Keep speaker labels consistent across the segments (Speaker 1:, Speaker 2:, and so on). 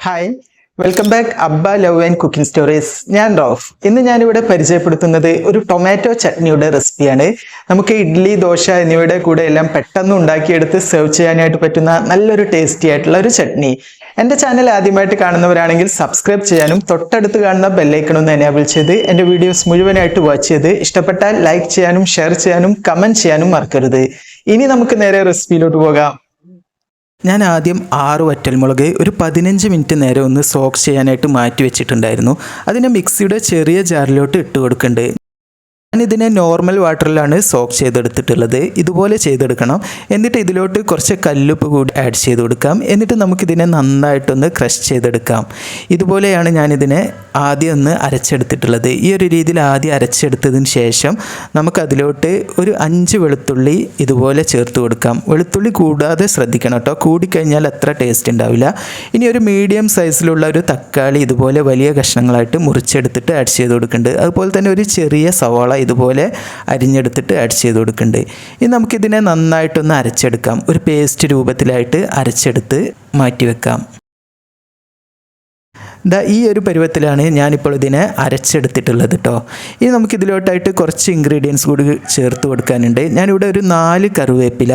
Speaker 1: Hi welcome back Abba love and cooking stories ഞാൻ rough. ഇന്ന് ഞാനിവിടെ പരിചയപ്പെടുത്തുന്നത് ഒരു ടൊമാറ്റോ ചട്നിയുടെ റെസിപ്പിയാണ് നമുക്ക് ഇഡ്ഡലി ദോശ എന്നിവയുടെ കൂടെ എല്ലാം പെട്ടെന്ന് ഉണ്ടാക്കിയെടുത്ത് സെർവ് ചെയ്യാനായിട്ട് പറ്റുന്ന നല്ലൊരു ടേസ്റ്റി ആയിട്ടുള്ള ഒരു ചട്നി. എന്റെ ചാനൽ ആദ്യമായിട്ട് കാണുന്നവരാണെങ്കിൽ സബ്സ്ക്രൈബ് ചെയ്യാനും തൊട്ടടുത്ത് കാണുന്ന ബെല്ലൈക്കൺ ഒന്ന് എനേബിൾ ചെയ്ത് എന്റെ വീഡിയോസ് മുഴുവനായിട്ട് വാച്ച് ചെയ്ത് ഇഷ്ടപ്പെട്ടാൽ ലൈക്ക് ചെയ്യാനും ഷെയർ ചെയ്യാനും കമന്റ് ചെയ്യാനും മറക്കരുത്. ഇനി നമുക്ക് നേരെ റെസിപ്പിയിലോട്ട് പോകാം. ഞാൻ ആദ്യം ആറ് വറ്റൽമുളക് ഒരു പതിനഞ്ച് മിനിറ്റ് നേരം ഒന്ന് സോക്ക് ചെയ്യാനായിട്ട് മാറ്റി വെച്ചിട്ടുണ്ടായിരുന്നു. അതിനെ മിക്സിയുടെ ചെറിയ ജാറിലോട്ട് ഇട്ട് കൊടുക്കുന്നുണ്ട്. ഞാനിതിനെ നോർമൽ വാട്ടറിലാണ് സോക്ക് ചെയ്തെടുത്തിട്ടുള്ളത്. ഇതുപോലെ ചെയ്തെടുക്കണം. എന്നിട്ട് ഇതിലോട്ട് കുറച്ച് കല്ലുപ്പ് കൂടി ആഡ് ചെയ്ത് കൊടുക്കാം. എന്നിട്ട് നമുക്കിതിനെ നന്നായിട്ടൊന്ന് ക്രഷ് ചെയ്തെടുക്കാം. ഇതുപോലെയാണ് ഞാനിതിനെ ആദ്യം ഒന്ന് അരച്ചെടുത്തിട്ടുള്ളത്. ഈ ഒരു രീതിയിൽ ആദ്യം അരച്ചെടുത്തതിന് ശേഷം നമുക്കതിലോട്ട് ഒരു അഞ്ച് വെളുത്തുള്ളി ഇതുപോലെ ചേർത്ത് കൊടുക്കാം. വെളുത്തുള്ളി കൂടാതെ ശ്രദ്ധിക്കണം കേട്ടോ. കൂടിക്കഴിഞ്ഞാൽ അത്ര ടേസ്റ്റ് ഉണ്ടാവില്ല. ഇനി ഒരു മീഡിയം സൈസിലുള്ള ഒരു തക്കാളി ഇതുപോലെ വലിയ കഷ്ണങ്ങളായിട്ട് മുറിച്ചെടുത്തിട്ട് ആഡ് ചെയ്ത് കൊടുക്കുന്നുണ്ട് അതുപോലെ തന്നെ ഒരു ചെറിയ സവാള ഇതുപോലെ അരിഞ്ഞെടുത്തിട്ട് ആഡ് ചെയ്ത് കൊടുക്കുന്നുണ്ട് ഇനി നമുക്കിതിനെ നന്നായിട്ടൊന്ന് അരച്ചെടുക്കാം. ഒരു പേസ്റ്റ് രൂപത്തിലായിട്ട് അരച്ചെടുത്ത് മാറ്റി വെക്കാം ദാ ഈ ഒരു പരുവത്തിലാണ് ഞാനിപ്പോൾ ഇതിനെ അരച്ചെടുത്തിട്ടുള്ളത് കേട്ടോ ഇനി നമുക്ക് ഇതിലോട്ടായിട്ട് കുറച്ച് ഇൻഗ്രീഡിയൻസ് കൂടി ചേർത്ത് കൊടുക്കാനുണ്ട്. ഞാനിവിടെ ഒരു നാല് കറിവേപ്പില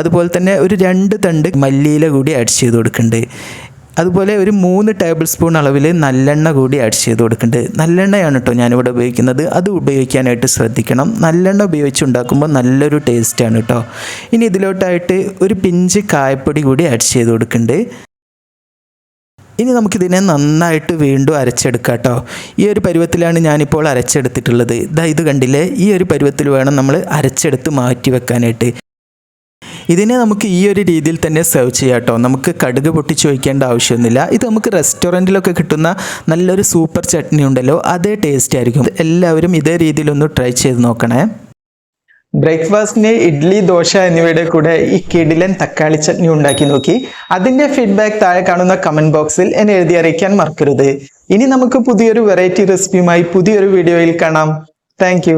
Speaker 1: അതുപോലെ തന്നെ ഒരു രണ്ട് തണ്ട് മല്ലിയില കൂടി ആഡ് ചെയ്ത് കൊടുക്കുന്നുണ്ട്. അതുപോലെ ഒരു മൂന്ന് ടേബിൾ സ്പൂൺ അളവിൽ നല്ലെണ്ണ കൂടി ആഡ് ചെയ്ത് കൊടുക്കുന്നുണ്ട്. നല്ലെണ്ണയാണ് കേട്ടോ ഞാനിവിടെ ഉപയോഗിക്കുന്നത്. അത് ഉപയോഗിക്കാനായിട്ട് ശ്രദ്ധിക്കണം. നല്ലെണ്ണ ഉപയോഗിച്ച് ഉണ്ടാക്കുമ്പോൾ നല്ലൊരു ടേസ്റ്റാണ് കേട്ടോ ഇനി ഇതിലോട്ടായിട്ട് ഒരു പിഞ്ച് കായപ്പൊടി കൂടി ആഡ് ചെയ്ത് കൊടുക്കുന്നുണ്ട്. ഇനി നമുക്കിതിനെ നന്നായിട്ട് വീണ്ടും അരച്ചെടുക്കാം കേട്ടോ ഈ ഒരു പരുവത്തിലാണ് ഞാനിപ്പോൾ അരച്ചെടുത്തിട്ടുള്ളത്. ഇതാ ഇത് കണ്ടില്ലേ? ഈ ഒരു പരുവത്തിൽ വേണം നമ്മൾ അരച്ചെടുത്ത് മാറ്റി വെക്കാനായിട്ട്. ഇതിനെ നമുക്ക് ഈ ഒരു രീതിയിൽ തന്നെ സെർവ് ചെയ്യാം കേട്ടോ നമുക്ക് കടുക് പൊട്ടിച്ച് വയ്ക്കേണ്ട ആവശ്യമൊന്നുമില്ല. ഇത് നമുക്ക് റെസ്റ്റോറന്റിലൊക്കെ കിട്ടുന്ന നല്ലൊരു സൂപ്പർ ചട്നി ഉണ്ടല്ലോ. അതേ ടേസ്റ്റ് ആയിരിക്കും. എല്ലാവരും ഇതേ രീതിയിലൊന്ന് ട്രൈ ചെയ്ത് നോക്കണേ. ബ്രേക്ക്ഫാസ്റ്റിന് ഇഡ്ഡലി ദോശ എന്നിവയുടെ കൂടെ ഈ കിടിലൻ തക്കാളി ചട്നി ഉണ്ടാക്കി നോക്കി. അതിന്റെ ഫീഡ്ബാക്ക് താഴെ കാണുന്ന കമന്റ് ബോക്സിൽ എന്നെ എഴുതി അറിയിക്കാൻ മറക്കരുത്. ഇനി നമുക്ക് പുതിയൊരു വെറൈറ്റി റെസിപ്പിയുമായി പുതിയൊരു വീഡിയോയിൽ കാണാം. താങ്ക്